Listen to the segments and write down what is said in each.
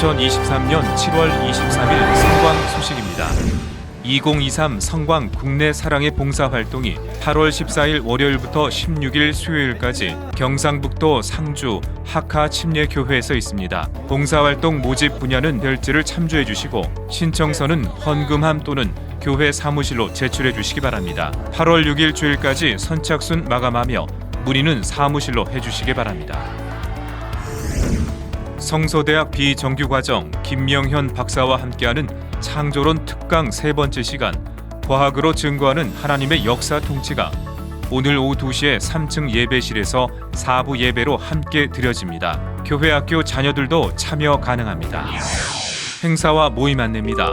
2023년 7월 23일 성광 소식입니다. 2023 성광 국내 사랑의 봉사 활동이 8월 14일 월요일부터 16일 수요일까지 경상북도 상주 하카 침례 교회에서 있습니다. 봉사 활동 모집 분야는 별지를 참조해 주시고 신청서는 헌금함 또는 교회 사무실로 제출해 주시기 바랍니다. 8월 6일 주일까지 선착순 마감하며 문의는 사무실로 해 주시기 바랍니다. 성서대학 비정규과정 김명현 박사와 함께하는 창조론 특강 세 번째 시간 과학으로 증거하는 하나님의 역사 통치가 오늘 오후 2시에 3층 예배실에서 4부 예배로 함께 드려집니다. 교회 학교 자녀들도 참여 가능합니다. 행사와 모임 안내입니다.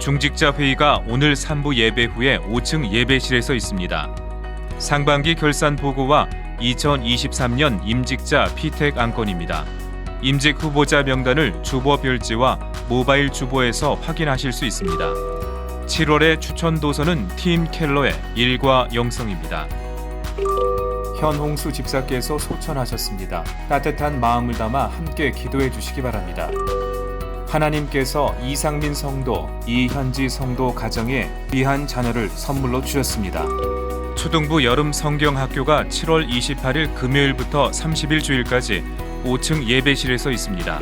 중직자 회의가 오늘 3부 예배 후에 5층 예배실에서 있습니다. 상반기 결산 보고와 2023년 임직자 피택 안건입니다. 임직 후보자 명단을 주보 별지와 모바일 주보에서 확인하실 수 있습니다. 7월의 추천 도서는 팀 켈러의 일과 영성입니다. 현홍수 집사께서 소천하셨습니다. 따뜻한 마음을 담아 함께 기도해 주시기 바랍니다. 하나님께서 이상민 성도, 이현지 성도 가정에 귀한 자녀를 선물로 주셨습니다. 초등부 여름 성경학교가 7월 28일 금요일부터 30일 주일까지 5층 예배실에서 있습니다.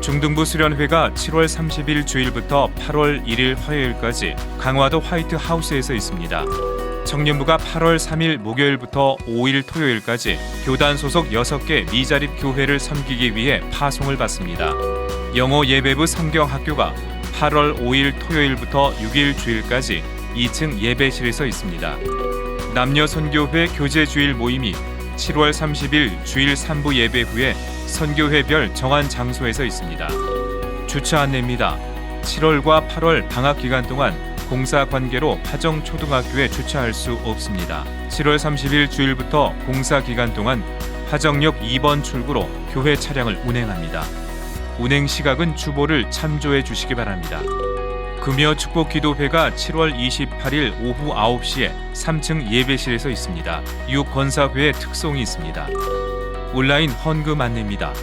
중등부 수련회가 7월 30일 주일부터 8월 1일 화요일까지 강화도 화이트 하우스에서 있습니다. 청년부가 8월 3일 목요일부터 5일 토요일까지 교단 소속 6개 미자립 교회를 섬기기 위해 파송을 받습니다. 영어 예배부 성경학교가 8월 5일 토요일부터 6일 주일까지 2층 예배실에서 있습니다. 남녀 선교회 교제 주일 모임이 7월 30일 주일 3부 예배 후에 선교회별 정한 장소에서 있습니다. 주차 안내입니다. 7월과 8월 방학 기간 동안 공사 관계로 파정 초등학교에 주차할 수 없습니다. 7월 30일 주일부터 공사 기간 동안 화정역 2번 출구로 교회 차량을 운행합니다. 운행 시각은 주보를 참조해 주시기 바랍니다. 금요 축복 기도회가 7월 28일 오후 9시에 3층 예배실에서 있습니다. 육건사회의 특송이 있습니다. 온라인 헌금 안내입니다.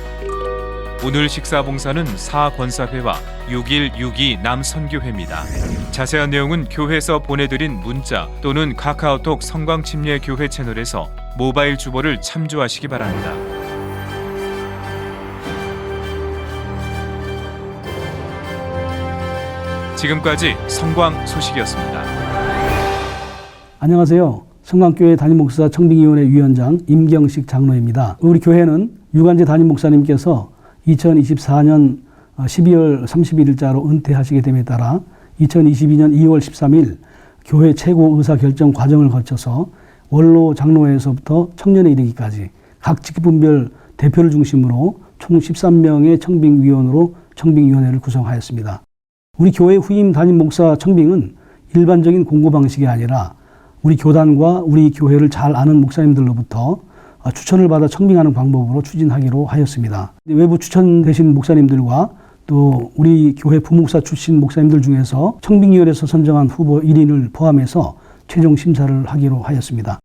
오늘 식사 봉사는 사권사회와 6162 남선교회입니다. 자세한 내용은 교회에서 보내드린 문자 또는 카카오톡 성광침례 교회 채널에서 모바일 주보를 참조하시기 바랍니다. 지금까지 성광 소식이었습니다. 안녕하세요. 성강교회 담임 목사 청빙위원회 위원장 임경식 장로입니다. 우리 교회는 유관재 담임 목사님께서 2024년 12월 31일자로 은퇴하시게 됨에 따라 2022년 2월 13일 교회 최고 의사 결정 과정을 거쳐서 원로 장로회에서부터 청년에 이르기까지 각 직분별 대표를 중심으로 총 13명의 청빙위원으로 청빙위원회를 구성하였습니다. 우리 교회 후임 담임 목사 청빙은 일반적인 공고 방식이 아니라 우리 교단과 우리 교회를 잘 아는 목사님들로부터 추천을 받아 청빙하는 방법으로 추진하기로 하였습니다. 외부 추천되신 목사님들과 또 우리 교회 부목사 출신 목사님들 중에서 청빙위원회에서 선정한 후보 1인을 포함해서 최종 심사를 하기로 하였습니다.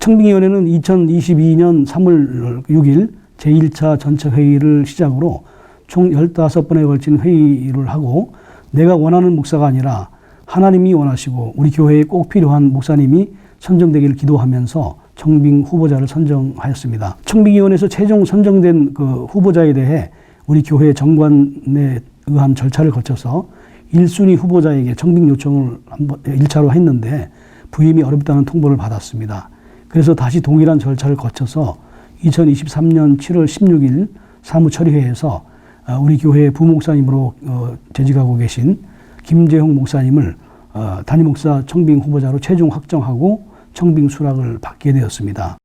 청빙위원회는 2022년 3월 6일 제1차 전체 회의를 시작으로 총 15번에 걸친 회의를 하고 내가 원하는 목사가 아니라 하나님이 원하시고 우리 교회에 꼭 필요한 목사님이 선정되기를 기도하면서 청빙 후보자를 선정하였습니다. 청빙위원회에서 최종 선정된 그 후보자에 대해 우리 교회 정관에 의한 절차를 거쳐서 1순위 후보자에게 청빙 요청을 한번 1차로 했는데 부임이 어렵다는 통보를 받았습니다. 그래서 다시 동일한 절차를 거쳐서 2023년 7월 16일 사무처리회에서 어, 우리 교회 부목사님으로 어, 재직하고 계신 김재홍 목사님을 어, 담임 목사 청빙 후보자로 최종 확정하고 청빙 수락을 받게 되었습니다.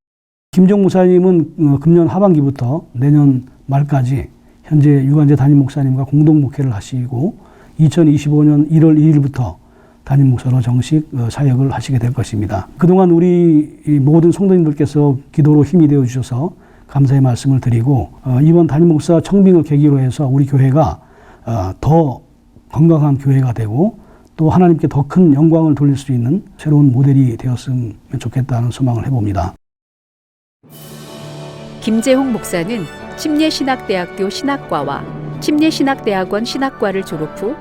김정 목사님은 금년 하반기부터 내년 말까지 현재 유관재 담임 목사님과 공동 목회를 하시고 2025년 1월 2일부터 담임 목사로 정식 사역을 하시게 될 것입니다. 그동안 우리 모든 성도님들께서 기도로 힘이 되어 주셔서 감사의 말씀을 드리고 이번 담임 목사 청빙을 계기로 해서 우리 교회가 더 건강한 교회가 되고 또 하나님께 더 큰 영광을 돌릴 수 있는 새로운 모델이 되었으면 좋겠다는 소망을 해봅니다. 김재홍 목사는 침례신학대학교 신학과와 침례신학대학원 신학과를 졸업 후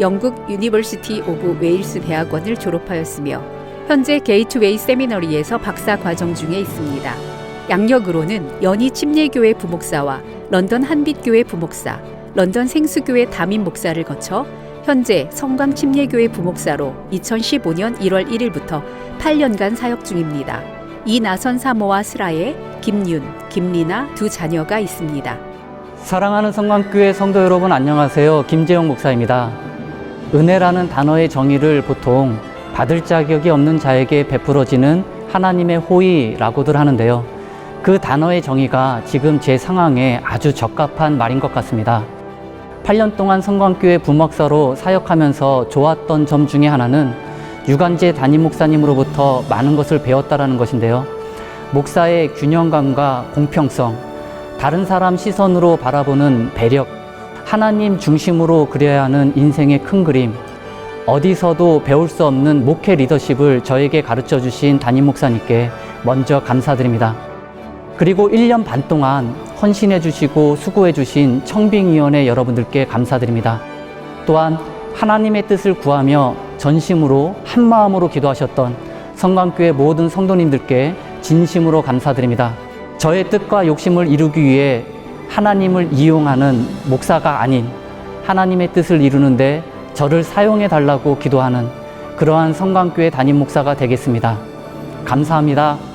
영국 유니버시티 오브 웨일스 대학원을 졸업하였으며 현재 게이트웨이 세미너리에서 박사 과정 중에 있습니다. 양력으로는 연희 침례교회 부목사와 런던 한빛교회 부목사, 런던 생수교회 담임 목사를 거쳐 현재 성광 침례교회 부목사로 2015년 1월 1일부터 8년간 사역 중입니다. 이나선 사모와 스라에 김윤, 김리나 두 자녀가 있습니다. 사랑하는 성광교회 성도 여러분 안녕하세요. 김재영 목사입니다. 은혜라는 단어의 정의를 보통 받을 자격이 없는 자에게 베풀어지는 하나님의 호의라고들 하는데요. 그 단어의 정의가 지금 제 상황에 아주 적합한 말인 것 같습니다. 8년 동안 성광교회 부목사로 사역하면서 좋았던 점 중에 하나는 유관재 담임 목사님으로부터 많은 것을 배웠다라는 것인데요. 목사의 균형감과 공평성, 다른 사람 시선으로 바라보는 배력, 하나님 중심으로 그려야 하는 인생의 큰 그림, 어디서도 배울 수 없는 목회 리더십을 저에게 가르쳐 주신 담임 목사님께 먼저 감사드립니다. 그리고 1년 반 동안 헌신해 주시고 수고해 주신 청빙위원회 여러분들께 감사드립니다. 또한 하나님의 뜻을 구하며 전심으로 한 마음으로 기도하셨던 성광교회 모든 성도님들께 진심으로 감사드립니다. 저의 뜻과 욕심을 이루기 위해 하나님을 이용하는 목사가 아닌 하나님의 뜻을 이루는데 저를 사용해 달라고 기도하는 그러한 성광교회 담임 목사가 되겠습니다. 감사합니다.